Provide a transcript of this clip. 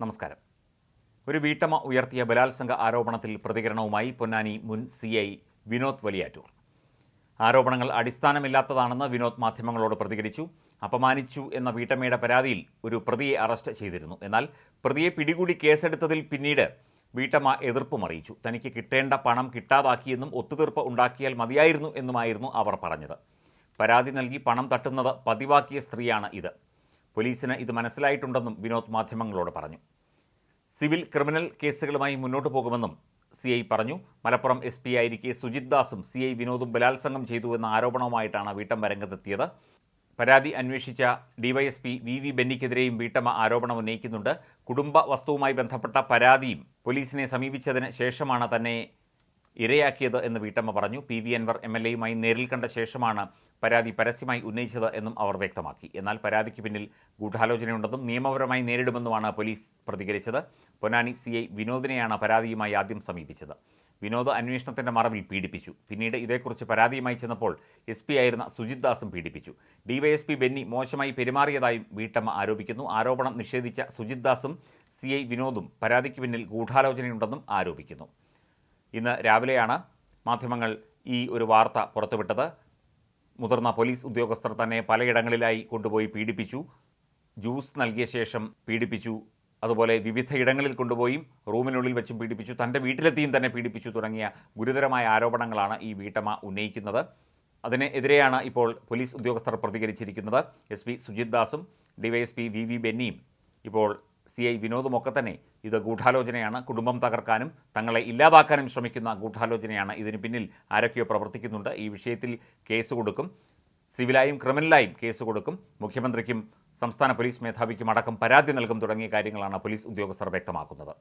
നമസ്കാരം. ഒരു വീട്ടമ്മ ഉയർത്തിയ ബലാത്സംഗ ആരോപണത്തിൽ പ്രതികരണവുമായി പൊന്നാനി മുൻ സി ഐ വിനോദ് വലിയാറ്റൂർ. ആരോപണങ്ങൾ അടിസ്ഥാനമില്ലാത്തതാണെന്ന് വിനോദ് മാധ്യമങ്ങളോട് പ്രതികരിച്ചു. അപമാനിച്ചു എന്ന വീട്ടമ്മയുടെ പരാതിയിൽ ഒരു പ്രതിയെ അറസ്റ്റ് ചെയ്തിരുന്നു. എന്നാൽ പ്രതിയെ പിടികൂടി കേസെടുത്തതിൽ പിന്നീട് വീട്ടമ്മ എതിർപ്പും അറിയിച്ചു. തനിക്ക് കിട്ടേണ്ട പണം കിട്ടാതാക്കിയെന്നും ഒത്തുതീർപ്പ് ഉണ്ടാക്കിയാൽ മതിയായിരുന്നു എന്നുമായിരുന്നു അവർ പറഞ്ഞത്. പരാതി നൽകി പണം തട്ടുന്നത് പതിവാക്കിയ സ്ത്രീയാണ് ഇത്. പോലീസിന് ഇത് മനസ്സിലായിട്ടുണ്ടെന്നും വിനോദ് മാധ്യമങ്ങളോട് പറഞ്ഞു. സിവിൽ ക്രിമിനൽ കേസുകളുമായി മുന്നോട്ട് പോകുമെന്നും സി ഐ പറഞ്ഞു. മലപ്പുറം എസ് പി ആയിരിക്കെ സുജിത് ദാസും സി ഐ വിനോദും ബലാത്സംഗം ചെയ്തു എന്ന ആരോപണവുമായിട്ടാണ് വീട്ടമ്മ രംഗത്തെത്തിയത്. പരാതി അന്വേഷിച്ച ഡിവൈഎസ്പി വി വി ബെന്നിക്കെതിരെയും വീട്ടമ്മ ആരോപണം ഉന്നയിക്കുന്നുണ്ട്. കുടുംബ വസ്തുവുമായി ബന്ധപ്പെട്ട പരാതിയും പോലീസിനെ സമീപിച്ചതിന് ശേഷമാണ് തന്നെ ഇരയാക്കിയത് എന്ന് വീട്ടമ്മ പറഞ്ഞു. P. V. Anvar M L എയുമായി നേരിൽ കണ്ട ശേഷമാണ് പരാതി പരസ്യമായി ഉന്നയിച്ചത് എന്നും അവർ വ്യക്തമാക്കി. എന്നാൽ പരാതിക്ക് പിന്നിൽ ഗൂഢാലോചനയുണ്ടെന്നും നിയമപരമായി നേരിടുമെന്നുമാണ് പോലീസ് പ്രതികരിച്ചത്. പൊന്നാനി സി. ഐ. വിനോദിനെയാണ് പരാതിയുമായി ആദ്യം സമീപിച്ചത്. വിനോദ് അന്വേഷണത്തിന്റെ മറവിൽ പീഡിപ്പിച്ചു. പിന്നീട് ഇതേക്കുറിച്ച് പരാതിയുമായി ചെന്നപ്പോൾ എസ് പി ആയിരുന്ന സുജിത് ദാസും പീഡിപ്പിച്ചു. ഡിവൈഎസ്പി ബെന്നി മോശമായി പെരുമാറിയതായും വീട്ടമ്മ ആരോപിക്കുന്നു. ആരോപണം നിഷേധിച്ച സുജിത് ദാസും സി. ഐ. വിനോദും പരാതിക്ക് പിന്നിൽ ഗൂഢാലോചനയുണ്ടെന്നും ആരോപിക്കുന്നു. ഇന്ന് രാവിലെയാണ് മാധ്യമങ്ങൾ ഈ ഒരു വാർത്ത പുറത്തുവിട്ടത്. മുതിർന്ന പോലീസ് ഉദ്യോഗസ്ഥർ തന്നെ പലയിടങ്ങളിലായി കൊണ്ടുപോയി പീഡിപ്പിച്ചു. ജ്യൂസ് നൽകിയ ശേഷം പീഡിപ്പിച്ചു. അതുപോലെ വിവിധ ഇടങ്ങളിൽ കൊണ്ടുപോയി റൂമിനുള്ളിൽ വെച്ചും പീഡിപ്പിച്ചു. തന്റെ വീട്ടിലെത്തിയും തന്നെ പീഡിപ്പിച്ചു തുടങ്ങിയ ഗുരുതരമായ ആരോപണങ്ങളാണ് ഈ വീട്ടമ്മ ഉന്നയിക്കുന്നത്. അതിനെതിരെയാണ് ഇപ്പോൾ പോലീസ് ഉദ്യോഗസ്ഥർ പ്രതികരിച്ചിരിക്കുന്നത്. എസ് പി സുജിത് ദാസും ഡിവൈഎസ്പി വി വി ബെന്നിയും ഇപ്പോൾ സി ഐ വിനോദുമൊക്കെ തന്നെ ഇത് ഗൂഢാലോചനയാണ്. കുടുംബം തകർക്കാനും തങ്ങളെ ഇല്ലാതാക്കാനും ശ്രമിക്കുന്ന ഗൂഢാലോചനയാണ് ഇതിന് പിന്നിൽ. ആരൊക്കെയോ പ്രവർത്തിക്കുന്നുണ്ട്. ഈ വിഷയത്തിൽ കേസ് കൊടുക്കും. സിവിലായും ക്രിമിനലായും കേസ് കൊടുക്കും. മുഖ്യമന്ത്രിക്കും സംസ്ഥാന പോലീസ് മേധാവിക്കും അടക്കം പരാതി നൽകും തുടങ്ങിയ കാര്യങ്ങളാണ് പോലീസ് ഉദ്യോഗസ്ഥർ വ്യക്തമാക്കുന്നത്.